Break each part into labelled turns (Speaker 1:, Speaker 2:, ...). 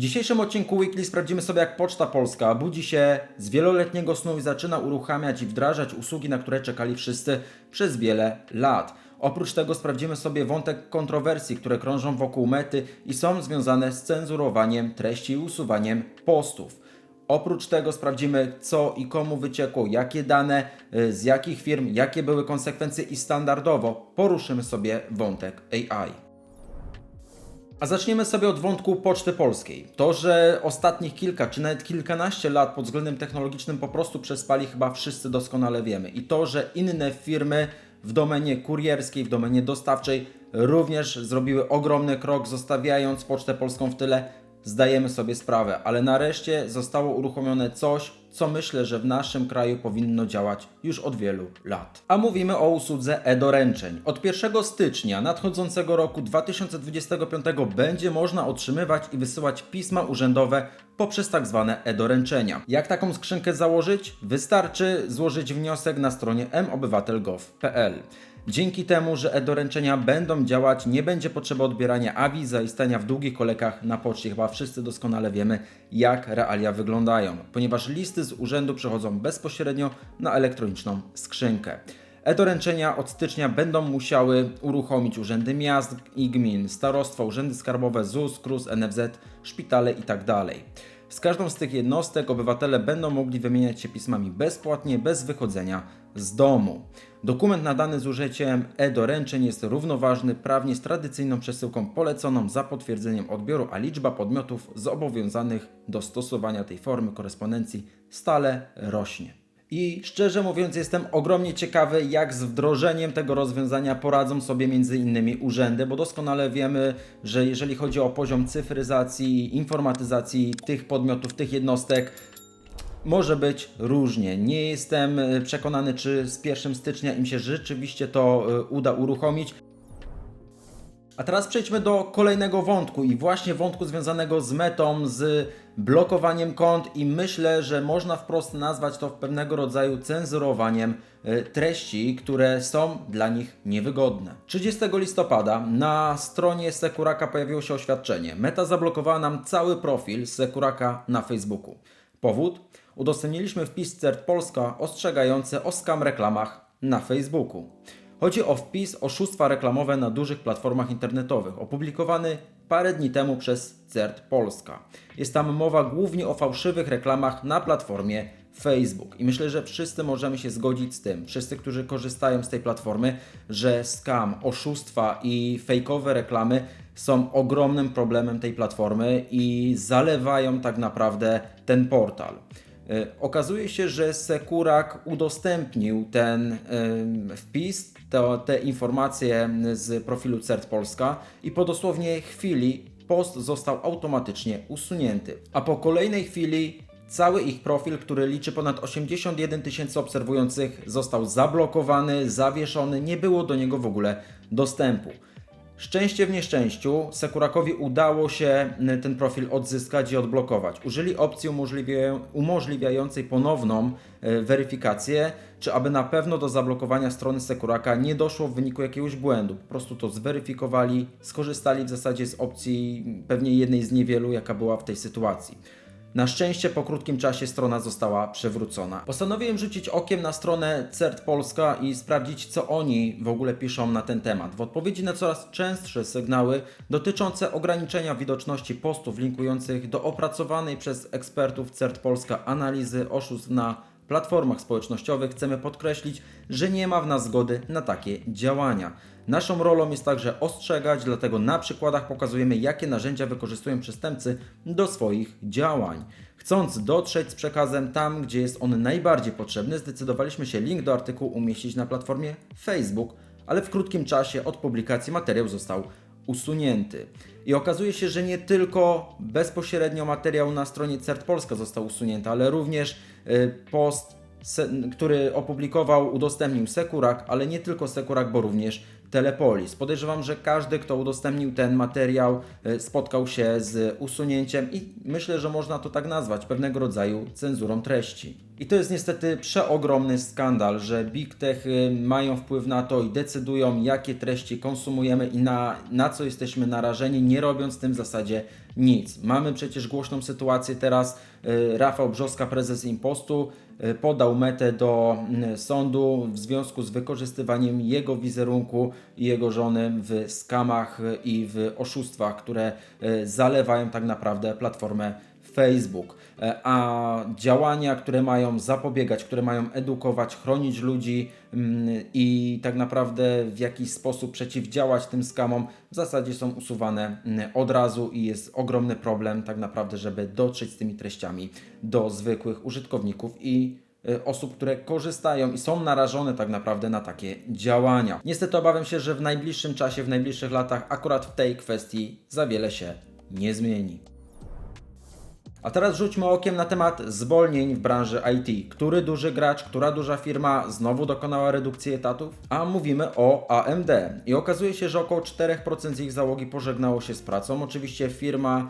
Speaker 1: dzisiejszym odcinku Weekly sprawdzimy sobie, jak Poczta Polska budzi się z wieloletniego snu i zaczyna uruchamiać i wdrażać usługi, na które czekali wszyscy przez wiele lat. Oprócz tego sprawdzimy sobie wątek kontrowersji, które krążą wokół mety i są związane z cenzurowaniem treści i usuwaniem postów. Oprócz tego sprawdzimy, co i komu wyciekło, jakie dane, y, z jakich firm, jakie były konsekwencje i standardowo poruszymy sobie wątek AI. A zaczniemy sobie od wątku Poczty Polskiej. To, że ostatnich kilka czy nawet kilkanaście lat pod względem technologicznym po prostu przespali, chyba wszyscy doskonale wiemy. I to, że inne firmy w domenie kurierskiej, w domenie dostawczej również zrobiły ogromny krok, zostawiając Pocztę Polską w tyle, zdajemy sobie sprawę, ale nareszcie zostało uruchomione coś, co myślę, że w naszym kraju powinno działać już od wielu lat. A mówimy o usłudze e-doręczeń. Od 1 stycznia nadchodzącego roku 2025 będzie można otrzymywać i wysyłać pisma urzędowe poprzez tak zwane e-doręczenia. Jak taką skrzynkę założyć? Wystarczy złożyć wniosek na stronie mobywatel.gov.pl. Dzięki temu, że e-doręczenia będą działać, nie będzie potrzeby odbierania awiz, zaistania w długich kolejkach na poczcie. Chyba wszyscy doskonale wiemy, jak realia wyglądają, ponieważ listy z urzędu przechodzą bezpośrednio na elektroniczną skrzynkę. E-doręczenia od stycznia będą musiały uruchomić urzędy miast i gmin, starostwa, urzędy skarbowe, ZUS, KRUS, NFZ, szpitale itd. Z każdą z tych jednostek obywatele będą mogli wymieniać się pismami bezpłatnie, bez wychodzenia z domu. Dokument nadany z użyciem e-doręczeń jest równoważny prawnie z tradycyjną przesyłką poleconą za potwierdzeniem odbioru, a liczba podmiotów zobowiązanych do stosowania tej formy korespondencji stale rośnie. I szczerze mówiąc, jestem ogromnie ciekawy, jak z wdrożeniem tego rozwiązania poradzą sobie między innymi urzędy, bo doskonale wiemy, że jeżeli chodzi o poziom cyfryzacji, informatyzacji tych podmiotów, tych jednostek, może być różnie. Nie jestem e, przekonany, czy z 1 stycznia im się rzeczywiście to e, uda uruchomić. A teraz przejdźmy do kolejnego wątku i właśnie wątku związanego z metą, z blokowaniem kont i myślę, że można wprost nazwać to pewnego rodzaju cenzurowaniem e, treści, które są dla nich niewygodne. 30 listopada na stronie Sekuraka pojawiło się oświadczenie. Meta zablokowała nam cały profil Sekuraka na Facebooku. Powód? Udostępniliśmy wpis CERT Polska ostrzegający o skam reklamach na Facebooku. Chodzi o wpis oszustwa reklamowe na dużych platformach internetowych, opublikowany parę dni temu przez CERT Polska. Jest tam mowa głównie o fałszywych reklamach na platformie Facebook. I myślę, że wszyscy możemy się zgodzić z tym, wszyscy, którzy korzystają z tej platformy, że skam, oszustwa i fejkowe reklamy są ogromnym problemem tej platformy i zalewają tak naprawdę ten portal. E, Okazuje się, że Sekurak udostępnił ten wpis, to, te informacje z profilu CERT Polska i po dosłownie chwili post został automatycznie usunięty. A po kolejnej chwili cały ich profil, który liczy ponad 81 tysięcy obserwujących, został zablokowany, zawieszony, nie było do niego w ogóle dostępu. Szczęście w nieszczęściu, Sekurakowi udało się y, ten profil odzyskać i odblokować. Użyli opcji umożliwiają- umożliwiającej ponowną y, weryfikację, czy aby na pewno do zablokowania strony Sekuraka nie doszło w wyniku jakiegoś błędu. Po prostu to zweryfikowali, skorzystali w zasadzie z opcji pewnie jednej z niewielu, jaka była w tej sytuacji. Na szczęście po krótkim czasie strona została przewrócona. Postanowiłem rzucić okiem na stronę CERT Polska i sprawdzić, co oni w ogóle piszą na ten temat. W odpowiedzi na coraz częstsze sygnały dotyczące ograniczenia widoczności postów linkujących do opracowanej przez ekspertów CERT Polska analizy oszustw na platformach społecznościowych chcemy podkreślić, że nie ma w nas zgody na takie działania. Naszą rolą jest także ostrzegać, dlatego na przykładach pokazujemy, jakie narzędzia wykorzystują przestępcy do swoich działań. Chcąc dotrzeć z przekazem tam, gdzie jest on najbardziej potrzebny, zdecydowaliśmy się link do artykułu umieścić na platformie Facebook, ale w krótkim czasie od publikacji materiał został usunięty. I okazuje się, że nie tylko bezpośrednio materiał na stronie CERT Polska został usunięty, ale również y, post, który opublikował, udostępnił Sekurak, ale nie tylko Sekurak, bo również Telepolis. Podejrzewam, że każdy, kto udostępnił ten materiał, y, spotkał się z usunięciem i myślę, że można to tak nazwać, pewnego rodzaju cenzurą treści. I to jest niestety przeogromny skandal, że Big Tech y, mają wpływ na to i decydują, jakie treści konsumujemy i na, na co jesteśmy narażeni, nie robiąc w tym zasadzie Nic. Mamy przecież głośną sytuację teraz. y, Rafał Brzoska, prezes Impostu, podał metę do mm, sądu w związku z wykorzystywaniem jego wizerunku i jego żony w skamach i w oszustwach, które y, zalewają tak naprawdę platformę Facebook. E, A działania, które mają zapobiegać, które mają edukować, chronić ludzi mm, i tak naprawdę w jakiś sposób przeciwdziałać tym skamom, w zasadzie są usuwane mm, od razu i jest ogromny problem tak naprawdę, żeby dotrzeć z tymi treściami do zwykłych użytkowników i y, osób, które korzystają i są narażone tak naprawdę na takie działania. Niestety obawiam się, że w najbliższym czasie, w najbliższych latach akurat w tej kwestii za wiele się nie zmieni. A teraz rzućmy okiem na temat zwolnień w branży IT. Który duży gracz, która duża firma znowu dokonała redukcji etatów? A mówimy o AMD. I okazuje się, że około 4% z ich załogi pożegnało się z pracą. Oczywiście firma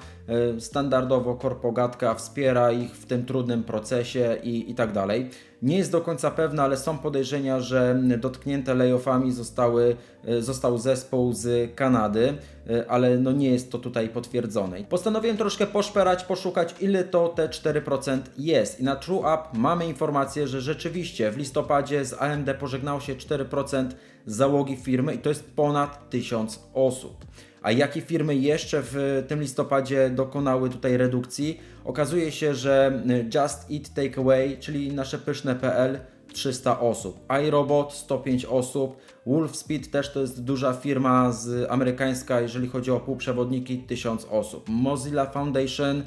Speaker 1: y, standardowo, korpogatka wspiera ich w tym trudnym procesie i, i tak dalej. Nie jest do końca pewna, ale są podejrzenia, że dotknięte layoffami zostały, y, został zespół z Kanady, y, ale no nie jest to tutaj potwierdzone. Postanowiłem troszkę poszperać, poszukać ile to te 4% jest. I na TrueUp mamy informację, że rzeczywiście w listopadzie z AMD pożegnało się 4% załogi firmy i to jest ponad 1000 osób. A jakie firmy jeszcze w tym listopadzie dokonały tutaj redukcji? Okazuje się, że Just Eat Takeaway, czyli nasze pyszne.pl 300 osób, iRobot 105 osób, Wolfspeed też to jest duża firma z amerykańska, jeżeli chodzi o półprzewodniki 1000 osób. Mozilla Foundation y,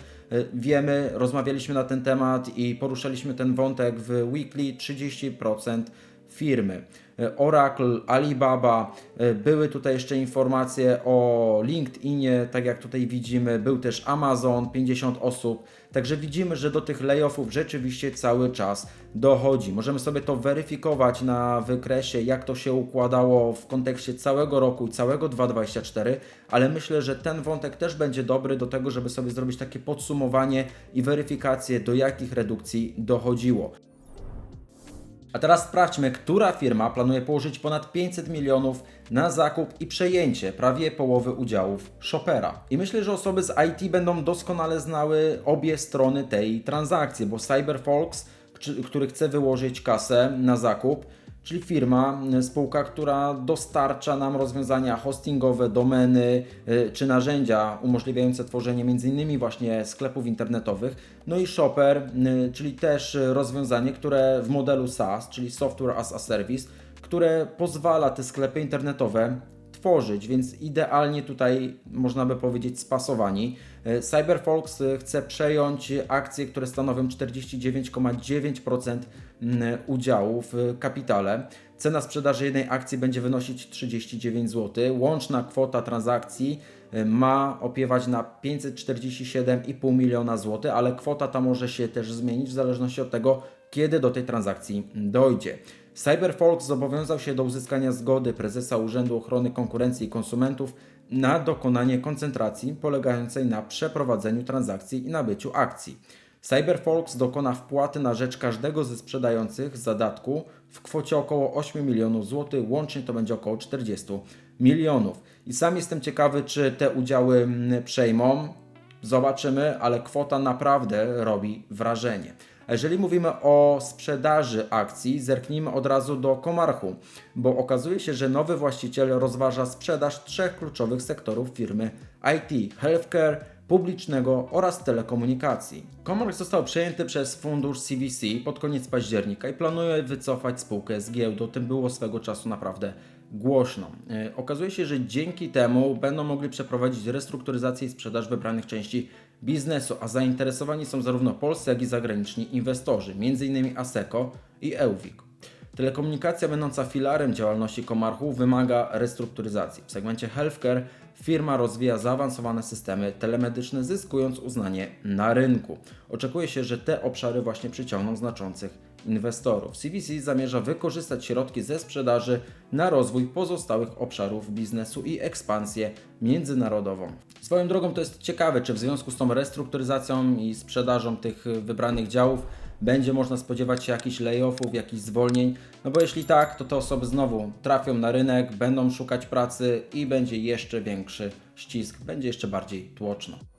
Speaker 1: wiemy, rozmawialiśmy na ten temat i poruszaliśmy ten wątek w weekly 30% firmy. Oracle, Alibaba, e, były tutaj jeszcze informacje o LinkedInie, tak jak tutaj widzimy, był też Amazon, 50 osób. Także widzimy, że do tych layoffów rzeczywiście cały czas dochodzi. Możemy sobie to weryfikować na wykresie, jak to się układało w kontekście całego roku i całego 2024, ale myślę, że ten wątek też będzie dobry do tego, żeby sobie zrobić takie podsumowanie i weryfikację, do jakich redukcji dochodziło. A teraz sprawdźmy, która firma planuje położyć ponad 500 milionów na zakup i przejęcie prawie połowy udziałów Shopera. I myślę, że osoby z IT będą doskonale znały obie strony tej transakcji, bo Cyberfolks, który chce wyłożyć kasę na zakup, czyli firma, y, spółka, która dostarcza nam rozwiązania hostingowe, domeny y, czy narzędzia umożliwiające tworzenie m.in. właśnie sklepów internetowych. No i Shopper, y, czyli też rozwiązanie, które w modelu SaaS, czyli Software as a Service, które pozwala te sklepy internetowe tworzyć, więc idealnie tutaj można by powiedzieć spasowani. Cyberfolks chce przejąć akcje, które stanowią 49,9% mm, udziału w kapitale. Cena sprzedaży jednej akcji będzie wynosić 39 zł. Łączna kwota transakcji e, ma opiewać na 547,5 miliona złotych, ale kwota ta może się też zmienić w zależności od tego, kiedy do tej transakcji dojdzie. Cyberfolks zobowiązał się do uzyskania zgody prezesa Urzędu Ochrony Konkurencji i Konsumentów na dokonanie koncentracji polegającej na przeprowadzeniu transakcji i nabyciu akcji. Cyberfolks dokona wpłaty na rzecz każdego ze sprzedających zadatku w kwocie około 8 milionów złotych, łącznie to będzie około 40 milionów. I sam jestem ciekawy, czy te udziały mm, przejmą. Zobaczymy, ale kwota naprawdę robi wrażenie. Jeżeli mówimy o sprzedaży akcji, zerknijmy od razu do Komarchu, bo okazuje się, że nowy właściciel rozważa sprzedaż trzech kluczowych sektorów firmy IT, healthcare, publicznego oraz telekomunikacji. Comarch został przejęty przez fundusz CVC pod koniec października i planuje wycofać spółkę z giełdy. Tym było swego czasu naprawdę głośno. E, Okazuje się, że dzięki temu będą mogli przeprowadzić restrukturyzację i sprzedaż wybranych części biznesu, a zainteresowani są zarówno polscy, jak i zagraniczni inwestorzy, m.in. ASECO i EUWIC. Telekomunikacja będąca filarem działalności Komarchu wymaga restrukturyzacji. W segmencie healthcare firma rozwija zaawansowane systemy telemedyczne, zyskując uznanie na rynku. Oczekuje się, że te obszary właśnie przyciągną znaczących inwestorów. CVC zamierza wykorzystać środki ze sprzedaży na rozwój pozostałych obszarów biznesu i ekspansję międzynarodową. Swoją drogą to jest ciekawe, czy w związku z tą restrukturyzacją i sprzedażą tych wybranych działów będzie można spodziewać się jakichś layoffów, jakichś zwolnień, no bo jeśli tak, to te osoby znowu trafią na rynek, będą szukać pracy i będzie jeszcze większy ścisk, będzie jeszcze bardziej tłoczno.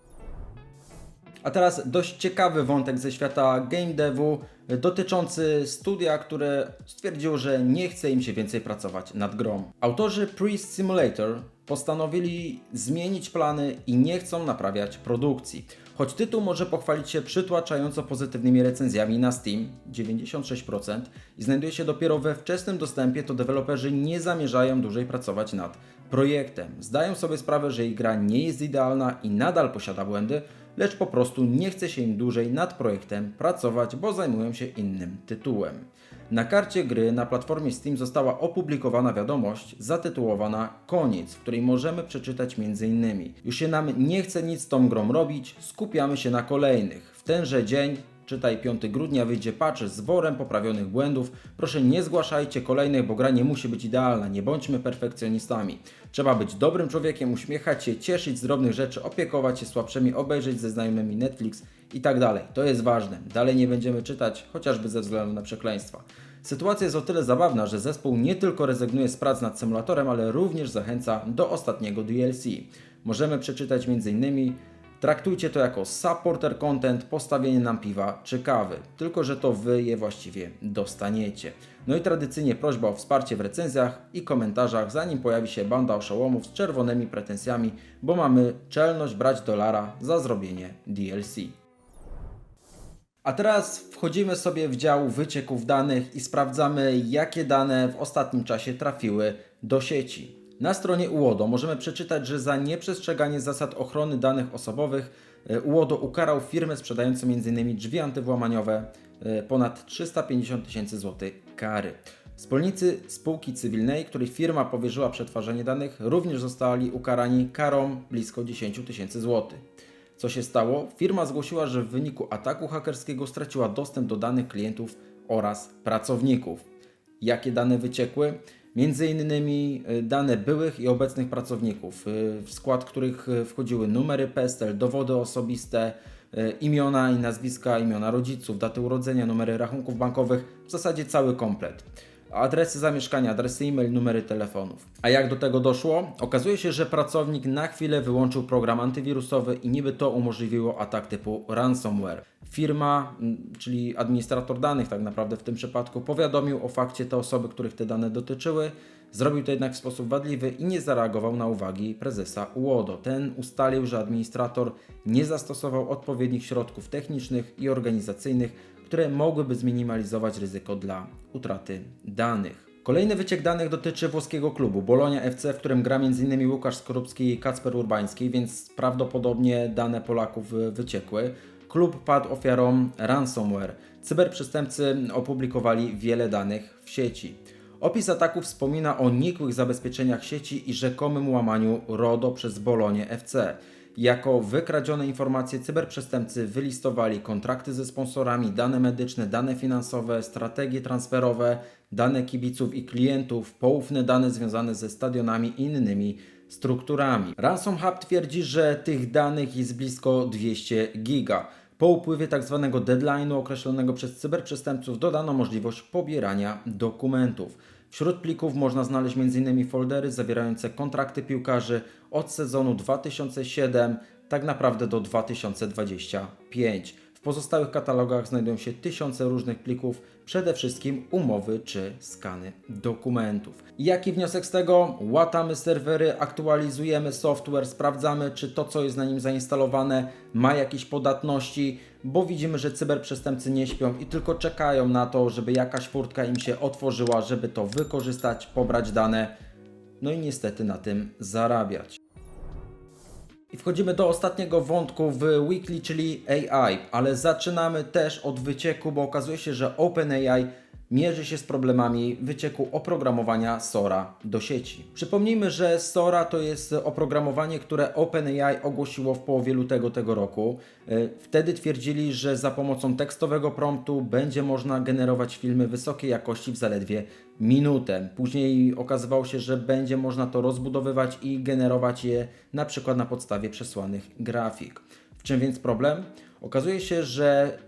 Speaker 1: A teraz dość ciekawy wątek ze świata game devu dotyczący studia, które stwierdziło, że nie chce im się więcej pracować nad grą. Autorzy Priest Simulator postanowili zmienić plany i nie chcą naprawiać produkcji. Choć tytuł może pochwalić się przytłaczająco pozytywnymi recenzjami na Steam 96% i znajduje się dopiero we wczesnym dostępie, to deweloperzy nie zamierzają dłużej pracować nad projektem. Zdają sobie sprawę, że ich gra nie jest idealna i nadal posiada błędy, lecz po prostu nie chce się im dłużej nad projektem pracować, bo zajmują się innym tytułem. Na karcie gry na platformie Steam została opublikowana wiadomość zatytułowana Koniec, w której możemy przeczytać m.in. Już się nam nie chce nic z tą grą robić, skupiamy się na kolejnych. W tenże dzień Czytaj 5 grudnia wyjdzie patch z worem poprawionych błędów. Proszę nie zgłaszajcie kolejnych, bo gra nie musi być idealna. Nie bądźmy perfekcjonistami. Trzeba być dobrym człowiekiem, uśmiechać się, cieszyć z drobnych rzeczy, opiekować się słabszymi, obejrzeć ze znajomymi Netflix i tak dalej. To jest ważne. Dalej nie będziemy czytać, chociażby ze względu na przekleństwa. Sytuacja jest o tyle zabawna, że zespół nie tylko rezygnuje z prac nad symulatorem, ale również zachęca do ostatniego DLC. Możemy przeczytać m.in. Traktujcie to jako supporter content, postawienie nam piwa czy kawy. Tylko, że to Wy je właściwie dostaniecie. No i tradycyjnie prośba o wsparcie w recenzjach i komentarzach, zanim pojawi się banda oszołomów z czerwonymi pretensjami, bo mamy czelność brać dolara za zrobienie DLC. A teraz wchodzimy sobie w dział wycieków danych i sprawdzamy, jakie dane w ostatnim czasie trafiły do sieci. Na stronie UODO możemy przeczytać, że za nieprzestrzeganie zasad ochrony danych osobowych e, UODO ukarał firmę sprzedającą m.in. drzwi antywłamaniowe e, ponad 350 tysięcy złotych kary. Wspólnicy spółki cywilnej, której firma powierzyła przetwarzanie danych, również zostali ukarani karą blisko 10 tysięcy złotych. Co się stało? Firma zgłosiła, że w wyniku ataku hakerskiego straciła dostęp do danych klientów oraz pracowników. Jakie dane wyciekły? Między innymi y, dane byłych i obecnych pracowników, y, w skład których y, wchodziły numery PESTEL, dowody osobiste, imiona i nazwiska, imiona rodziców, daty urodzenia, numery rachunków bankowych, w zasadzie cały komplet adresy zamieszkania, adresy e-mail, numery telefonów. A jak do tego doszło? Okazuje się, że pracownik na chwilę wyłączył program antywirusowy i niby to umożliwiło atak typu ransomware. Firma, czyli administrator danych tak naprawdę w tym przypadku, powiadomił o fakcie te osoby, których te dane dotyczyły, Zrobił to jednak w sposób wadliwy i nie zareagował na uwagi prezesa UODO. Ten ustalił, że administrator nie zastosował odpowiednich środków technicznych i organizacyjnych, które mogłyby zminimalizować ryzyko dla utraty danych. Kolejny wyciek danych dotyczy włoskiego klubu Bolonia FC, w którym gra m.in. Łukasz Skorupski i Kacper Urbański, więc prawdopodobnie dane Polaków wyciekły. Klub padł ofiarą ransomware. Cyberprzestępcy opublikowali wiele danych w sieci. Opis ataku wspomina o nikłych zabezpieczeniach sieci i rzekomym łamaniu RODO przez Bolonię FC. Jako wykradzione informacje cyberprzestępcy wylistowali kontrakty ze sponsorami, dane medyczne, dane finansowe, strategie transferowe, dane kibiców i klientów, poufne dane związane ze stadionami i innymi strukturami. Ransom Hub twierdzi, że tych danych jest blisko 200 giga. Po upływie tzw. Tak deadline'u określonego przez cyberprzestępców dodano możliwość pobierania dokumentów. Wśród plików można znaleźć m.in. foldery zawierające kontrakty piłkarzy od sezonu 2007 tak naprawdę do 2025 pozostałych katalogach znajdują się tysiące różnych plików, przede wszystkim umowy czy skany dokumentów. Jaki wniosek z tego? Łatamy serwery, aktualizujemy software, sprawdzamy, czy to, co jest na nim zainstalowane, ma jakieś podatności, bo widzimy, że cyberprzestępcy nie śpią i tylko czekają na to, żeby jakaś furtka im się otworzyła, żeby to wykorzystać, pobrać dane, no i niestety na tym zarabiać. I wchodzimy do ostatniego wątku w weekly, czyli AI, ale zaczynamy też od wycieku, bo okazuje się, że OpenAI mierzy się z problemami wycieku oprogramowania Sora do sieci. Przypomnijmy, że Sora to jest oprogramowanie, które OpenAI ogłosiło w połowie lutego tego roku. E, wtedy twierdzili, że za pomocą tekstowego promptu będzie można generować filmy wysokiej jakości w zaledwie minutę. Później okazywało się, że będzie można to rozbudowywać i generować je na przykład na podstawie przesłanych grafik. W czym więc problem? Okazuje się, że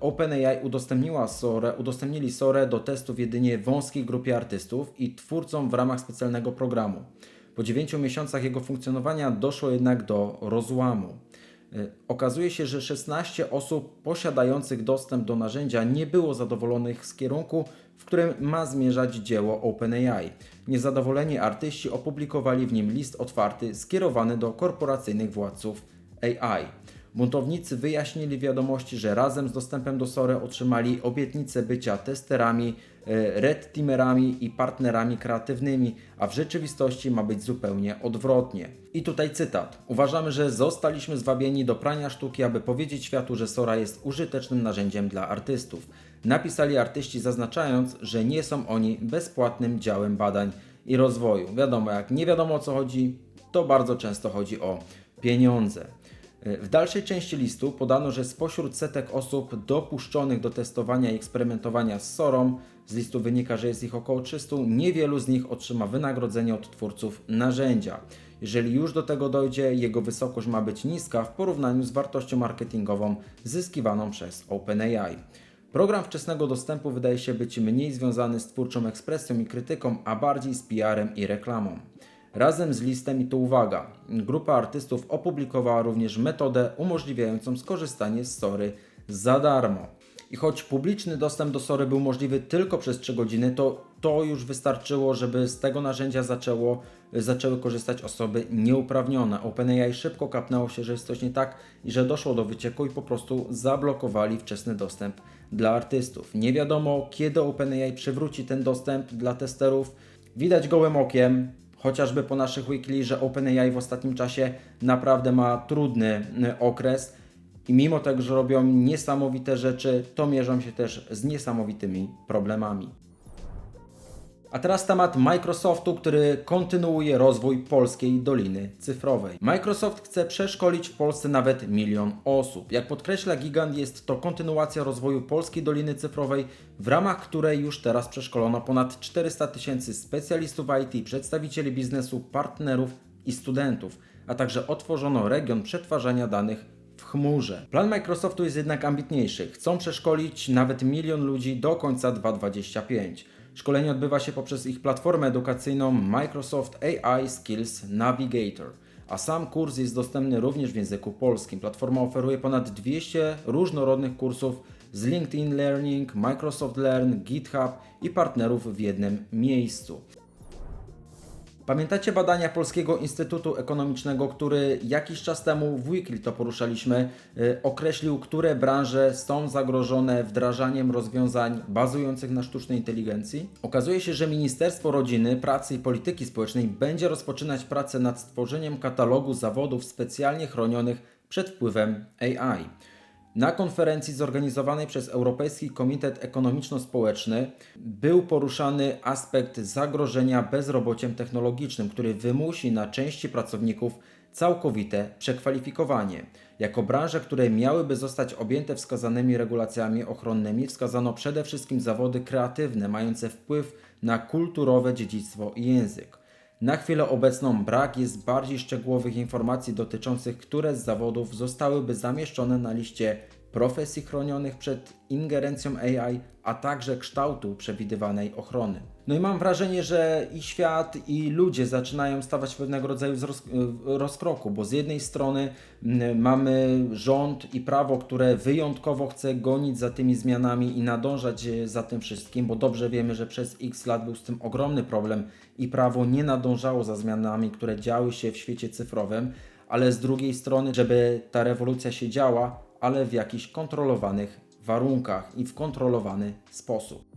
Speaker 1: OpenAI udostępniła Sore, udostępnili Sore do testów jedynie wąskiej grupie artystów i twórcom w ramach specjalnego programu. Po 9 miesiącach jego funkcjonowania doszło jednak do rozłamu. Y, Okazuje się, że 16 osób posiadających dostęp do narzędzia nie było zadowolonych z kierunku, w którym ma zmierzać dzieło OpenAI. Niezadowoleni artyści opublikowali w nim list otwarty skierowany do korporacyjnych władców AI. Buntownicy wyjaśnili wiadomości, że razem z dostępem do Sory otrzymali obietnicę bycia testerami, e, red teamerami i partnerami kreatywnymi, a w rzeczywistości ma być zupełnie odwrotnie. I tutaj cytat. Uważamy, że zostaliśmy zwabieni do prania sztuki, aby powiedzieć światu, że Sora jest użytecznym narzędziem dla artystów. Napisali artyści zaznaczając, że nie są oni bezpłatnym działem badań i rozwoju. Wiadomo, jak nie wiadomo o co chodzi, to bardzo często chodzi o pieniądze. W dalszej części listu podano, że spośród setek osób dopuszczonych do testowania i eksperymentowania z Sorą, z listu wynika, że jest ich około 300, niewielu z nich otrzyma wynagrodzenie od twórców narzędzia. Jeżeli już do tego dojdzie, jego wysokość ma być niska w porównaniu z wartością marketingową zyskiwaną przez OpenAI. Program wczesnego dostępu wydaje się być mniej związany z twórczą ekspresją i krytyką, a bardziej z PR-em i reklamą. Razem z listem, i tu uwaga, grupa artystów opublikowała również metodę umożliwiającą skorzystanie z Sory za darmo. I choć publiczny dostęp do Sory był możliwy tylko przez 3 godziny, to to już wystarczyło, żeby z tego narzędzia zaczęło, zaczęły korzystać osoby nieuprawnione. OpenAI szybko kapnęło się, że jest coś nie tak i że doszło do wycieku i po prostu zablokowali wczesny dostęp dla artystów. Nie wiadomo, kiedy OpenAI przywróci ten dostęp dla testerów. Widać gołym okiem, chociażby po naszych weekly, że OpenAI w ostatnim czasie naprawdę ma trudny y, okres i mimo tego, że robią niesamowite rzeczy, to mierzą się też z niesamowitymi problemami. A teraz temat Microsoftu, który kontynuuje rozwój polskiej Doliny Cyfrowej. Microsoft chce przeszkolić w Polsce nawet milion osób. Jak podkreśla Gigant, jest to kontynuacja rozwoju polskiej Doliny Cyfrowej, w ramach której już teraz przeszkolono ponad 400 tysięcy specjalistów IT, przedstawicieli biznesu, partnerów i studentów, a także otworzono region przetwarzania danych w chmurze. Plan Microsoftu jest jednak ambitniejszy. Chcą przeszkolić nawet milion ludzi do końca 2025. Szkolenie odbywa się poprzez ich platformę edukacyjną Microsoft AI Skills Navigator, a sam kurs jest dostępny również w języku polskim. Platforma oferuje ponad 200 różnorodnych kursów z LinkedIn Learning, Microsoft Learn, GitHub i partnerów w jednym miejscu. Pamiętacie badania Polskiego Instytutu Ekonomicznego, który jakiś czas temu w Weekly to poruszaliśmy, yy, określił, które branże są zagrożone wdrażaniem rozwiązań bazujących na sztucznej inteligencji? Okazuje się, że Ministerstwo Rodziny, Pracy i Polityki Społecznej będzie rozpoczynać pracę nad stworzeniem katalogu zawodów specjalnie chronionych przed wpływem AI. Na konferencji zorganizowanej przez Europejski Komitet Ekonomiczno-Społeczny był poruszany aspekt zagrożenia bezrobociem technologicznym, który wymusi na części pracowników całkowite przekwalifikowanie. Jako branże, które miałyby zostać objęte wskazanymi regulacjami ochronnymi, wskazano przede wszystkim zawody kreatywne, mające wpływ na kulturowe dziedzictwo i język. Na chwilę obecną brak jest bardziej szczegółowych informacji dotyczących, które z zawodów zostałyby zamieszczone na liście profesji chronionych przed ingerencją AI, a także kształtu przewidywanej ochrony. No i mam wrażenie, że i świat, i ludzie zaczynają stawać pewnego rodzaju roz, rozkroku, bo z jednej strony mamy rząd i prawo, które wyjątkowo chce gonić za tymi zmianami i nadążać e, za tym wszystkim, bo dobrze wiemy, że przez x lat był z tym ogromny problem i prawo nie nadążało za zmianami, które działy się w świecie cyfrowym, ale z drugiej strony, żeby ta rewolucja się działa, ale w jakichś kontrolowanych warunkach i w kontrolowany sposób.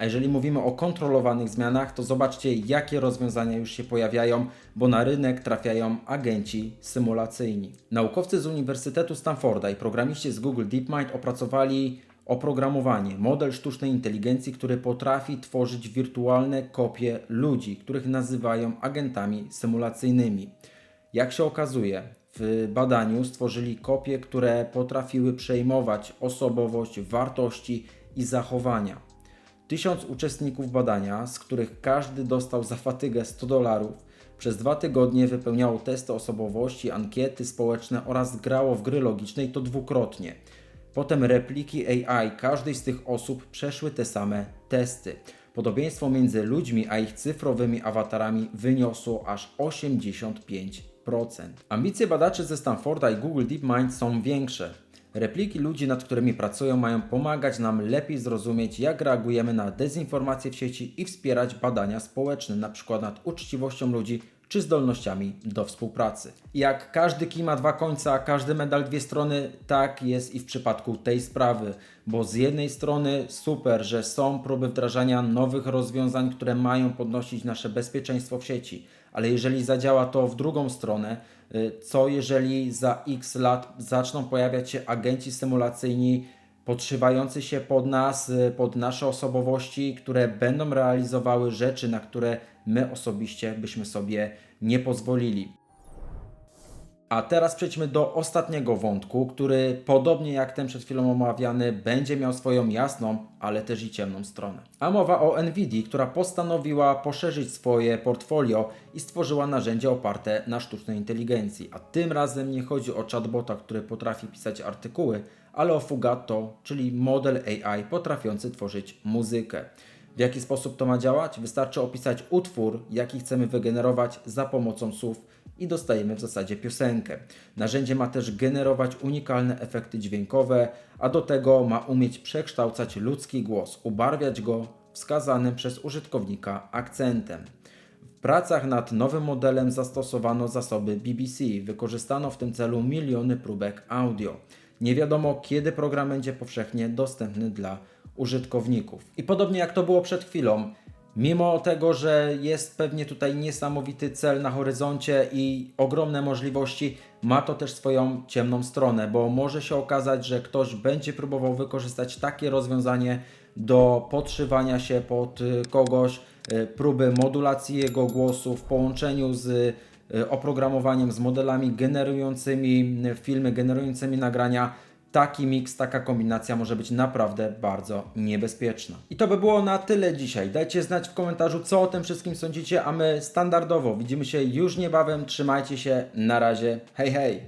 Speaker 1: A jeżeli mówimy o kontrolowanych zmianach, to zobaczcie, jakie rozwiązania już się pojawiają, bo na rynek trafiają agenci symulacyjni. Naukowcy z Uniwersytetu Stanforda i programiści z Google DeepMind opracowali oprogramowanie, model sztucznej inteligencji, który potrafi tworzyć wirtualne kopie ludzi, których nazywają agentami symulacyjnymi. Jak się okazuje, w badaniu stworzyli kopie, które potrafiły przejmować osobowość, wartości i zachowania. Tysiąc uczestników badania, z których każdy dostał za fatygę 100 dolarów, przez dwa tygodnie wypełniało testy osobowości, ankiety społeczne oraz grało w gry logiczne i to dwukrotnie. Potem repliki AI każdej z tych osób przeszły te same testy. Podobieństwo między ludźmi a ich cyfrowymi awatarami wyniosło aż 85%. Ambicje badaczy ze Stanforda i Google DeepMind są większe. Repliki ludzi, nad którymi pracują, mają pomagać nam lepiej zrozumieć, jak reagujemy na dezinformację w sieci i wspierać badania społeczne, np. nad uczciwością ludzi czy zdolnościami do współpracy. Jak każdy kij ma dwa końca, każdy medal dwie strony, tak jest i w przypadku tej sprawy, bo z jednej strony super, że są próby wdrażania nowych rozwiązań, które mają podnosić nasze bezpieczeństwo w sieci, ale jeżeli zadziała to w drugą stronę, co jeżeli za x lat zaczną pojawiać się agenci symulacyjni, podszywający się pod nas, y, pod nasze osobowości, które będą realizowały rzeczy, na które my osobiście byśmy sobie nie pozwolili. A teraz przejdźmy do ostatniego wątku, który podobnie jak ten przed chwilą omawiany, będzie miał swoją jasną, ale też i ciemną stronę. A mowa o Nvidia, która postanowiła poszerzyć swoje portfolio i stworzyła narzędzie oparte na sztucznej inteligencji. A tym razem nie chodzi o chatbota, który potrafi pisać artykuły, ale o Fugato, czyli model AI potrafiący tworzyć muzykę. W jaki sposób to ma działać? Wystarczy opisać utwór, jaki chcemy wygenerować za pomocą słów i dostajemy w zasadzie piosenkę. Narzędzie ma też generować unikalne efekty dźwiękowe, a do tego ma umieć przekształcać ludzki głos, ubarwiać go wskazanym przez użytkownika akcentem. W pracach nad nowym modelem zastosowano zasoby BBC. Wykorzystano w tym celu miliony próbek audio. Nie wiadomo, kiedy program będzie powszechnie dostępny dla użytkowników. I podobnie jak to było przed chwilą, mimo tego, że jest pewnie tutaj niesamowity cel na horyzoncie i ogromne możliwości, ma to też swoją ciemną stronę, bo może się okazać, że ktoś będzie próbował wykorzystać takie rozwiązanie do podszywania się pod y, kogoś, y, próby modulacji jego głosu w połączeniu z y, oprogramowaniem, z modelami generującymi filmy, generującymi nagrania. Taki miks, taka kombinacja może być naprawdę bardzo niebezpieczna. I to by było na tyle dzisiaj. Dajcie znać w komentarzu, co o tym wszystkim sądzicie, a my standardowo widzimy się już niebawem. Trzymajcie się, na razie, hej hej!